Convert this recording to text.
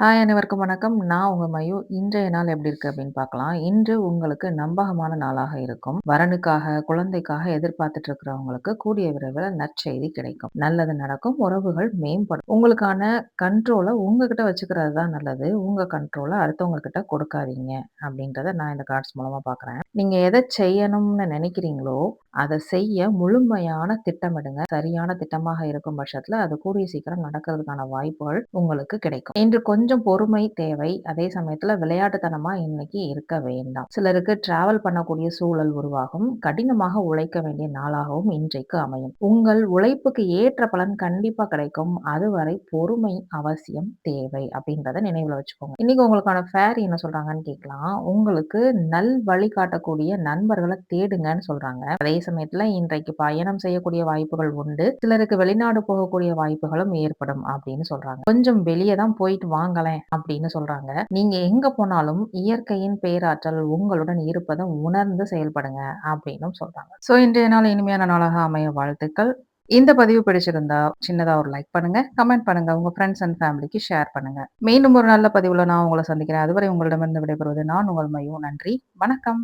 Hi அனைவருக்கும் வணக்கம். நான் உங்க மயு. இன்றைய நாள் எப்படி இருக்கு அப்படின்னு பார்க்கலாம். இன்று உங்களுக்கு நம்பகமான நாளாக இருக்கும். வரனுக்காக, குழந்தைக்காக எதிர்பார்த்துட்டு இருக்கிறவங்களுக்கு கூடிய விரைவில் நற்செய்தி கிடைக்கும். நல்லது நடக்கும். உறவுகள் மேம்படும். உங்களுக்கான கண்ட்ரோல உங்ககிட்ட வச்சுக்கிறது தான் நல்லது. உங்க கண்ட்ரோல அடுத்தவங்க கிட்ட கொடுக்காதீங்க அப்படின்றத நான் இந்த கார்ட்ஸ் மூலமா பார்க்குறேன். நீங்க எதை செய்யணும்னு நினைக்கிறீங்களோ, அதை செய்ய முழுமையான திட்டமிடுங்க. சரியான திட்டமாக இருக்கும் பட்சத்துல அது கூடிய சீக்கிரம் நடக்கிறதுக்கான வாய்ப்புகள் உங்களுக்கு கிடைக்கும். இன்று கொஞ்சம் கொஞ்சம் பொறுமை தேவை. அதே சமயத்துல விளையாட்டுத்தனமா இன்னைக்கு இருக்க வேண்டாம். சிலருக்கு டிராவல் பண்ணக்கூடிய சூழல் உருவாகும். கடினமாக உழைக்க வேண்டிய நாளாகவும் இன்றைக்கு அமையும். உங்கள் உழைப்புக்கு ஏற்ற பலன் கண்டிப்பா கிடைக்கும். அதுவரை பொறுமை அவசியம் தேவை அப்படின்றத நினைவுல வச்சுக்கோங்க. இன்னைக்கு உங்களுக்கான ஃபேர் என்ன சொல்றாங்கன்னு கேட்கலாம். உங்களுக்கு நல் வழி காட்டக்கூடிய நண்பர்களை தேடுங்கன்னு சொல்றாங்க. அதே சமயத்துல இன்றைக்கு பயணம் செய்யக்கூடிய வாய்ப்புகள் உண்டு. சிலருக்கு வெளிநாடு போகக்கூடிய வாய்ப்புகளும் ஏற்படும் அப்படின்னு சொல்றாங்க. கொஞ்சம் வெளியே தான் போயிட்டு வாங்க வாங்களேன் அப்படின்னு சொல்றாங்க. நீங்க எங்க போனாலும் இயற்கையின் பேராற்றல் உங்களுடன் இருப்பதை உணர்ந்து செயல்படுங்க அப்படின்னு சொல்றாங்க. சோ இன்றைய நாள் இனிமையான நாளாக அமைய வாழ்த்துக்கள். இந்த பதிவு பிடிச்சிருந்தா சின்னதா ஒரு லைக் பண்ணுங்க, கமெண்ட் பண்ணுங்க, உங்க ஃப்ரெண்ட்ஸ் அண்ட் ஃபேமிலிக்கு ஷேர் பண்ணுங்க. மீண்டும் ஒரு நல்ல பதிவுல நான் உங்களை சந்திக்கிறேன். அதுவரை உங்களிடமிருந்து விடைபெறுவது நான் உங்கள் மயு. நன்றி, வணக்கம்.